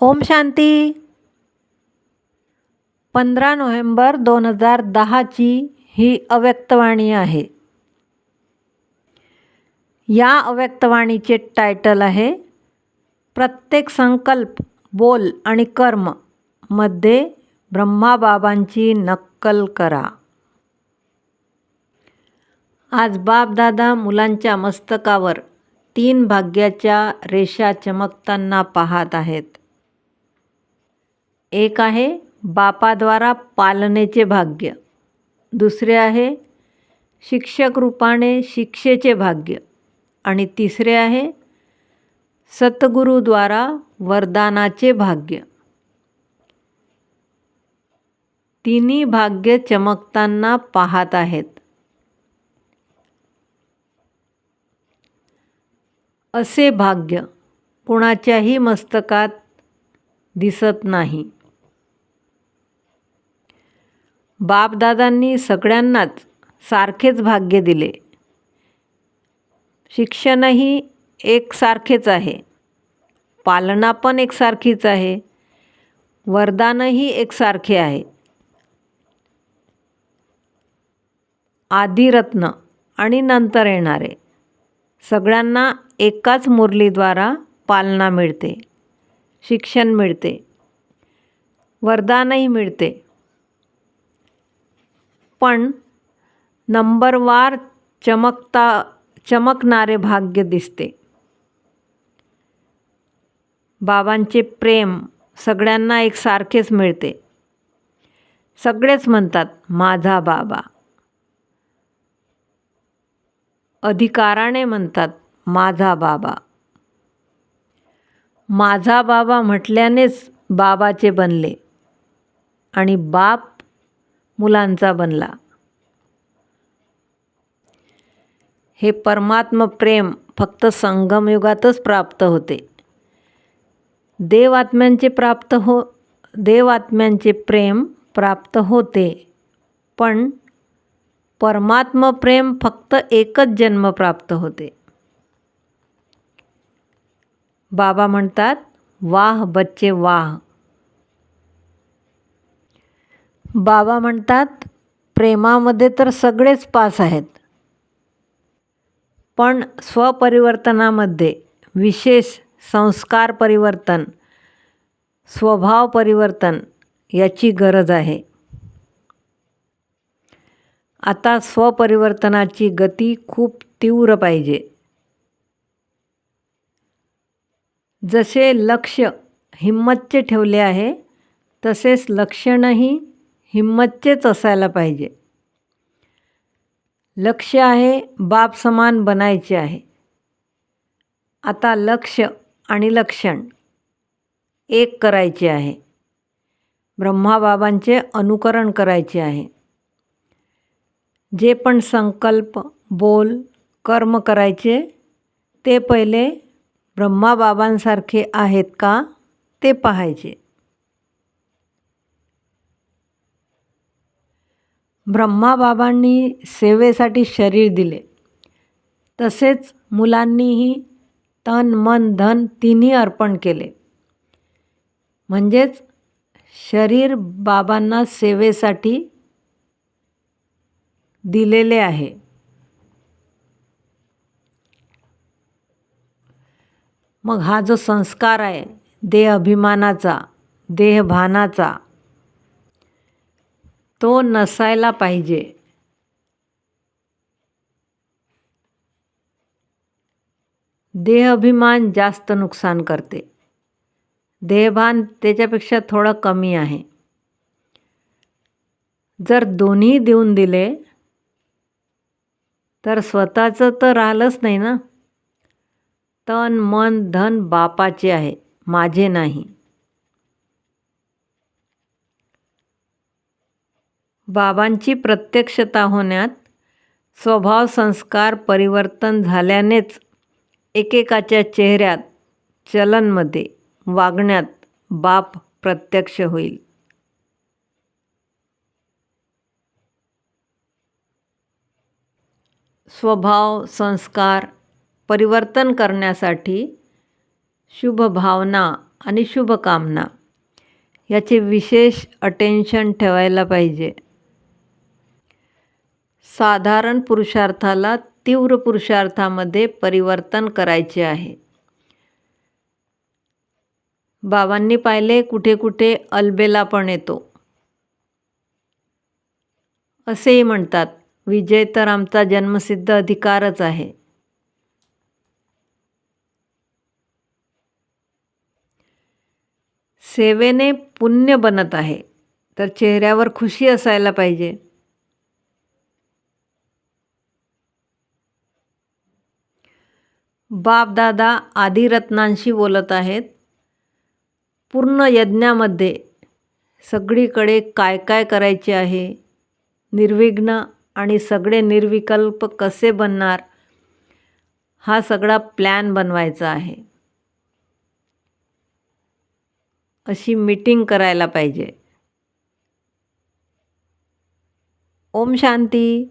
ओम शांती. पंधरा नोव्हेंबर दोन हजार दहाची ही अव्यक्तवाणी आहे. या अव्यक्तवाणीचे टायटल आहे प्रत्येक संकल्प बोल आणि कर्ममध्ये ब्रह्माबाबांची नक्कल करा. आज बापदादा मुलांच्या मस्तकावर तीन भाग्याच्या रेषा चमकताना पाहत आहेत. एक आहे बापाद्वारा पालनेचे भाग्य. दुसरे आहे शिक्षक रूपाने शिक्षेचे भाग्य. आणि तिसरे आहे सतगुरूद्वारा वरदानाचे भाग्य. तिन्ही भाग्य चमकताना पाहत आहेत. असे भाग्य कुणाच्याही मस्तकात दिसत नाही. बापदादांनी सगळ्यांनाच सारखेच भाग्य दिले. शिक्षणही एकसारखेच आहे. पालना पण एकसारखीच आहे. वरदानही एकसारखे आहे. आदिरत्न आणि नंतर येणारे. सगळ्यांना एकाच मुरलीद्वारा पालना मिळते. शिक्षण मिळते. वरदानही मिळते. पण नंबरवार चमकता चमकणारे भाग्य दिसते. बाबांचे प्रेम सगळ्यांना एकसारखेच मिळते. सगळेच म्हणतात माझा बाबा. अधिकाराने म्हणतात माझा बाबा. माझा बाबा म्हटल्यानेच बाबाचे बनले. आणि बाप मुलांचा बनला. हे परमात्म प्रेम फक्त संगमयुगातच प्राप्त होते. देवात्म्यांचे प्राप्त हो देवात्म्यांचे प्रेम प्राप्त होते पण परमात्म प्रेम फक्त एकच जन्म प्राप्त होते. बाबा म्हणतात वाह बच्चे वाह. बाबा म्हणतात प्रेमामध्ये तर सगळेच पास आहेत. पण स्वपरिवर्तनामध्ये विशेष संस्कार परिवर्तन स्वभाव परिवर्तन याची गरज आहे. आता स्वपरिवर्तनाची गती खूप तीव्र पाहिजे. जसे लक्ष हिंमतचे ठेवले आहे तसेच लक्षणही हिंमतचेच असायला पाहिजे. लक्ष आहे बाप समान बनायचे आहे. आता लक्ष आणि लक्षण एक करायचे आहे. ब्रह्माबाबांचे अनुकरण करायचे आहे. जे पण संकल्प बोल कर्म करायचे ते पहिले ब्रह्माबाबांसारखे आहेत का ते पाहायचे. ब्रह्माबाबांनी सेवेसाठी शरीर दिले. तसेच मुलांनीही तन मन धन तिन्ही अर्पण केले. म्हणजेच शरीर बाबांना सेवेसाठी दिलेले आहे. मग हा जो संस्कार आहे देह अभिमानाचा देहभानाचा तो नसायला पाहिजे. देह अभिमान जास्त नुकसान करते. देहभान त्याच्यापेक्षा थोडं कमी आहे. जर दोन्ही देऊन दिले तर स्वतःचं तर राहिलंच नाही ना? तन मन धन बापाचे आहे माझे नाही. बाबांची प्रत्यक्षता होण्यात स्वभाव संस्कार परिवर्तन झाल्यानेच एकेकाच्या चेहऱ्यात चलनमध्ये वागण्यात बाप प्रत्यक्ष होईल. स्वभाव संस्कार परिवर्तन करण्यासाठी शुभ भावना आणि शुभकामना याचे विशेष अटेन्शन ठेवायला पाहिजे. साधारण पुरुषार्थाला तीव्र पुरुषार्थामध्ये परिवर्तन करायचे आहे. बाबांनी पाहिले कुठे कुठे अलबेला पण येतो. असेही म्हणतात विजय तर आमचा जन्मसिद्ध अधिकारच आहे. सेवेने पुण्य बनत आहे तर चेहऱ्यावर खुशी असायला पाहिजे. बापदादा आदिरत्नांशी बोलत आहेत. पूर्ण यज्ञामध्ये सगळीकडे काय काय करायचे आहे? निर्विघ्न आणि सगळे निर्विकल्प कसे बनणार? हा सगळा प्लॅन बनवायचा आहे. अशी मीटिंग करायला पाहिजे. ओम शांती.